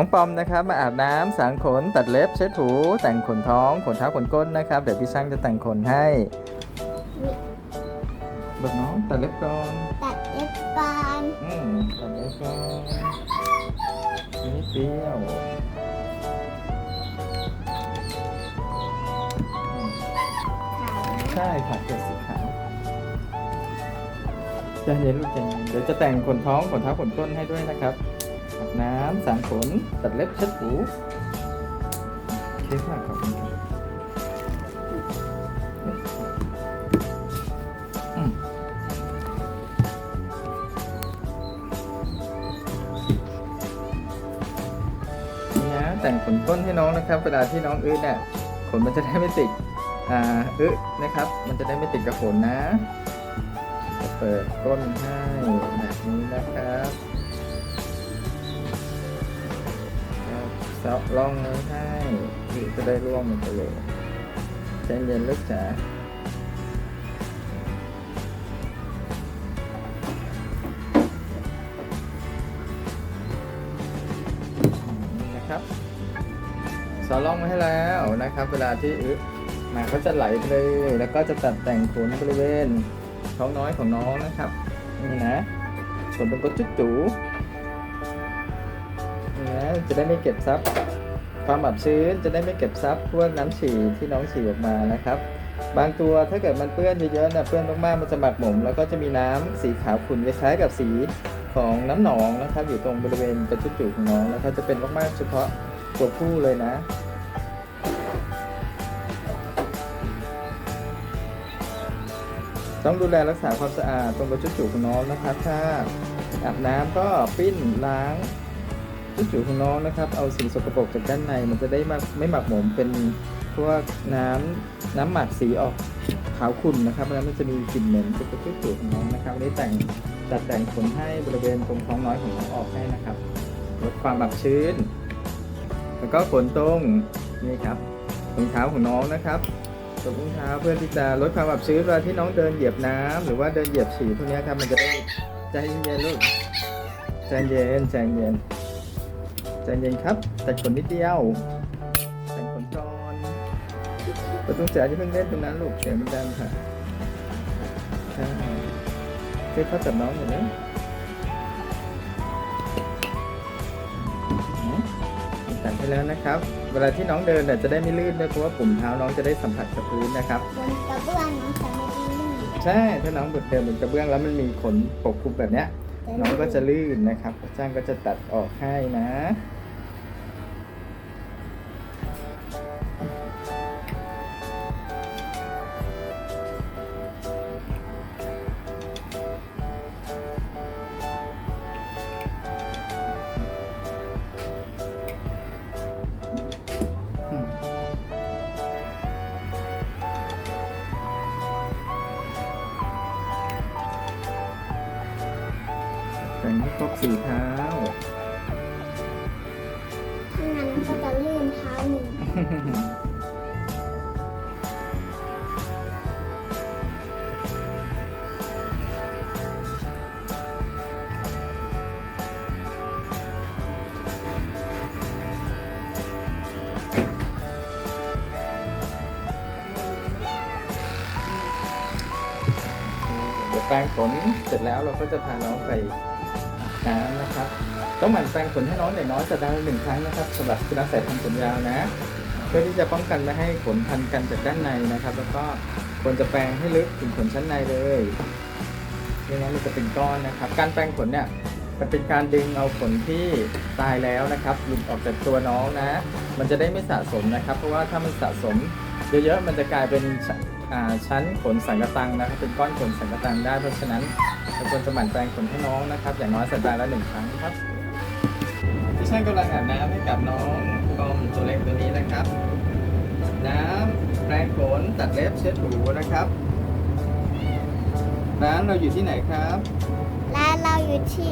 น้องปอมนะครับมาอาบน้ำสางขนตัดเล็บเช็ดถูแต่งขนท้องขนเท้าขนก้นนะครับเดี๋ยวพี่ช่างจะแต่งขนให้บอกน้องตัดเล็บก่อนตัดเล็บก่อนอืมตัดเล็บก่อนนิดเดียวอืมขาวใช่ค่ะเกล็ดสีขาวใจเย็นลูกใจเย็นเดี๋ยวจะแต่งขนท้องขนเท้าขนก้นให้ด้วยนะครับ อาบน้ำสางขนตัดเล็บเช็ดถูเคค่ะขอบคุณครับนะแต่งขนก้นให้น้องนะครับ เวลาที่น้องอื้อเนี่ยขนมันจะได้ไม่ติดอ่าอึนะครับ มันจะได้ไม่ติดกับขนนะจะเปิดก้นให้แบบนี้นะครับ เซาะล่องไว้ให้หรือจะได้ร่วงมันไปเลยใจเย็นลึกจ๋านะครับสอล่องไว้ให้แล้วนะครับ เวลาที่อึมาก็จะไหลไปเลย แล้วก็จะตัดแต่งขนบริเวณท้องน้อยของน้องนะครับ นี่นะขนเป็นก้นจุดจู นะจะได้ไม่เก็บซับความอับชื้นจะได้ไม่เก็บซับพวกน้ำฉี่ที่น้องฉี่ออกมานะครับ บางตัวถ้าเกิดมันเปื้อนเยอะๆนะเปื้อนมากๆมันจะหมักหมมแล้วก็จะมีน้ำสีขาวขุ่นคล้ายๆกับสีของน้ำหนองนะครับ อยู่ตรงบริเวณกระจุดจูของน้องแล้วก็จะเป็นมากๆเฉพาะตัวผู้เลยนะต้องดูแลรักษาความสะอาดตรงกระจุดจูของน้องนะครับ ถ้าอาบน้ำก็ปิ้นล้าง จุดจูของน้องนะครับ เอาสิ่งสกปรกจากด้านในมันจะได้ไม่ไม่หมักหมมเป็นพวกน้ำน้ำหมักสีออกขาวขุ่นนะครับแล้วมันจะมีกลิ่นเหม็นจากกระจุดจูของน้องนะครับวันนี้แต่งจัดแต่งขนให้บริเวณตรงท้องน้อยของน้องออกให้นะครับลดความอับชื้น แล้วก็ขนตรงนี่ครับรองเท้าของน้องนะครับตรงรองเท้าเพื่อที่จะลดความอับชื้นเวลาที่น้องเดินเหยียบน้ำหรือว่าเดินเหยียบฉี่พวกนี้ครับมันจะได้ใจเย็นๆลูกใจเย็นใจเย็น ใจเย็นครับแต่ขนนิดเดียวแต่งขนก่อนประตูเสียจะเพิ่งเล่นตรงนั้นลูกเสียงมันดังค่ะใช่ช่วยเข้าจับน้องหน่อยนะตัดให้แล้วนะครับ เวลาที่น้องเดินเนี่ยจะได้ไม่ลื่นด้วยเพราะว่าปุ่มเท้าน้องจะได้สัมผัสกับพื้นนะครับบนกระเบื้องน้องจะไม่ได้ลื่นใช่ถ้าน้องเดินบนกระเบื้องแล้วมันมีขนปกคลุมแบบเนี้ยน้องก็จะลื่นนะครับ จ้างก็จะตัดออกให้นะ แต่งให้ครบสี่เท้าถ้างั้นก็จะลื่นเท้าหนึ่งเดี๋ยวแปรงขนเสร็จแล้วเราก็จะพาน้องไปอาบ น้ำนะครับต้องหมั่นแปรงขนให้น้องอย่างน้อยสัปดาห์ละหนึ่งครั้งนะครับสำหรับสุนัขสายพันธุ์ขนยาวนะ เพื่อที่จะป้องกันไม่ให้ขนพันกันจากด้านในนะครับ แล้วก็ควรจะแปรงให้ลึกถึงขนชั้นในเลยไม่งั้นมันจะเป็นก้อนนะครับ การแปรงขนเนี่ยมันเป็นการดึงเอาขนที่ตายแล้วนะครับหลุดออกจากตัวน้องนะ มันจะได้ไม่สะสมนะครับ เพราะว่าถ้ามันสะสมเยอะๆมันจะกลายเป็นชั้นขนสังกะตังนะครับ เป็นก้อนขนสังกะตังได้เพราะฉะนั้น ราควรจะหมั่นแปรงขนให้น้องนะครับ อย่างน้อยสัปดาห์ละหนึ่งครั้งครับที่ช่างกำลังอาบน้ำให้กับน้องกอมตัวเล็กตัวนี้นะครับ น้ำแปรงขนตัดเล็บเช็ดหูนะครับ ร้านเราอยู่ที่ไหนครับ ร้านเราอยู่ที่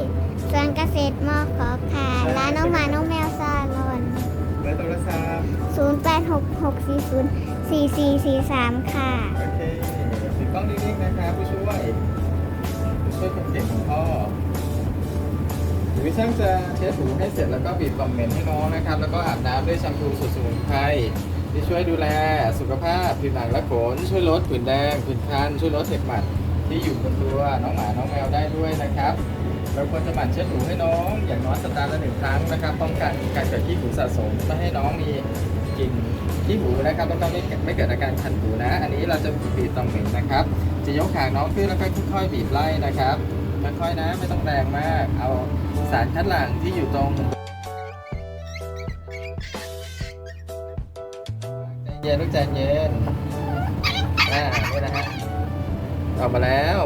สวนเกษตรมอขอค่ะ ร้านน้องหมาน้องแมวซาลอนเบอร์โทรศัพท์0866404443 ค่ะ โอเคติดกล้องนิ่งๆนะครับผู้ช่วยผู้ ช่วยคนเก่งของพ่อเวิช่างจะเช็ดถูให้เสร็จแล้วก็บีบกล่อมเหม็นให้น้องนะครับ แล้วก็อาบน้ำด้วยแชมพูสูตรสมุนไพรที่ช่วยดูแลสุขภาพผิวหนังและขนช่วยลดผื่นแดงผื่นคัน ช่วยลดเห็บหมัดที่อยู่บนตัวน้องหมาน้องแมวได้ด้วยนะครับเราควรจะหมั่นเช็ดถูให้น้อง อย่างน้อยสัปดาห์ละหนึ่งครั้งนะครับป้องกันการเกิดขี้หูสะสมไม่ให้น้องมี กลิ่นขี้หูนะครับแล้วก็ไม่ไม่เกิดอาการคันหูนะ อันนี้เราจะบีบตรงเหม็นนะครับ จะยกหาน้องขึ้นแล้วก็ค่อยๆบีบไล่นะครับค่อยๆนะไม่ต้องแรงมาก เอาสารคัดหลั่งที่อยู่ตรงใจเย็นลูกใจเย็นอ่านี่นะฮะออกมาแล้ว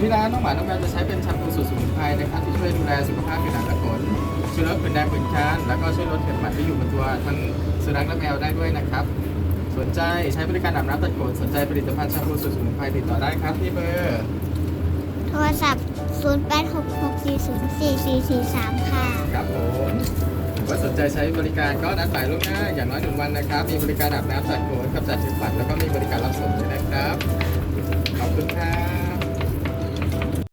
ที่ร้านน้องหมาน้องแมวจะใช้เป็นแชมพูสูตรสมุนไพรนะครับที่ช่วยดูแลสุขภาพผิวหนังและขนช่วยลดผื่นแดงผื่นคันแล้วก็ช่วยลดเห็บหมัดที่อยู่บนตัวทั้งสุนัขและแมวได้ด้วยนะครับ สนใจใช้บริการอาบน้ำตัดขนสนใจผลิตภัณฑ์แชมพูสูตรสมุนไพรติดต่อได้ครับที่เบอร์โทรศัพท์ 0866404443 ค่ะ ครับผมหรือว่าสนใจใช้บริการก็นัดหมายล่วงหน้าอย่างน้อยหนึ่งวันนะครับ มีบริการอาบน้ำตัดขนกำจัดเห็บหมัดแล้วก็มีบริการรับส่งด้วยนะครับ